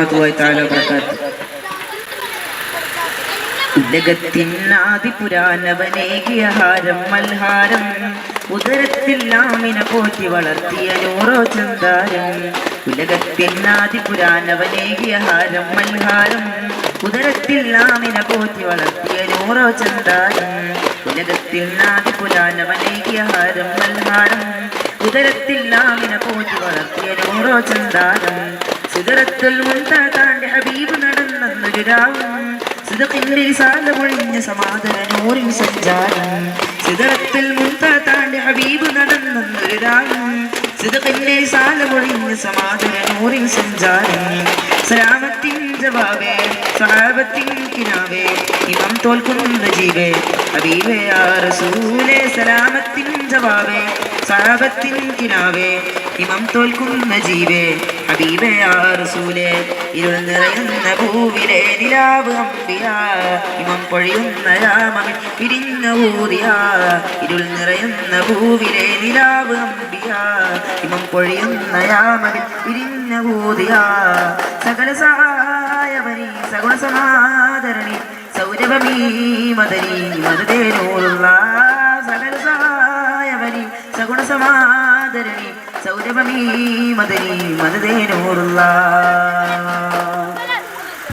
വറഹ്മത്തുള്ളാഹി തആല ഹാരം മൽഹാരം ഉദരത്തിൽ നാമിനെ പോറ്റി വളർത്തിയ നൂറോ ചന്താരം ഹാരം മൽഹാരം ഉദരത്തിൽ നാമിനെ പോറ്റി വളർത്തിയ നൂറോ ചന്താരം ഉലകത്തിൽ മൽഹാരം ഉദരത്തിൽ നാമിനെ പോറ്റി വളർത്തിയ നൂറോ ചന്താരം സിദറത്തുൽ മുൻതാണ്ടി ഹബീബ് നടന്നൊരു രാവും സിദഖിന്റെ സാല ഒഴിഞ്ഞ സമാധാന നൂറിൻ സഞ്ചാരം. സിദറത്തിൽ മുൻതാണ്ടി ഹബീബ് നടന്നൊരു രാവും സിദഖിന്റെ സാല ഒഴിഞ്ഞ സമാധാന നൂറിൻ സഞ്ചാരം. സലാമത്തിൻ ജവാബേ സഹാബത്തിൻ കിനാവേ ഇമാം തോൽക്കുന്ന ജീവേ ഹബീബേ ആ റസൂലേ സലാമത്തിൻ ജവാബേ. സഹാബത്തിൻ കിനാവേ ഇമം തോൽക്കുന്ന ജീവേ ഹബീബേ യാ റസൂലേ ഇരുൾ നിറയുന്ന ഭൂവിലെ നിലാവ് അമ്പിയ ഇമം പൊഴിയുന്ന രാമൻ പിരിഞ്ഞ ഊതിയ ഇരുൾ നിറയുന്ന ഭൂവിലെ നിലാവ് അമ്പിയ ഇമം പൊഴിയുന്ന രാമൻ പിരിഞ്ഞ ഊതിയ. സകല സഹായവനി സഗുണ സമാദരണി സൗരഭമീ മദനി മതദേനൂറുള്ള സകല സഹായവനി സഗുണ സമാദരണി സൗരഭമീ മദനി മതദേനൂറുള്ള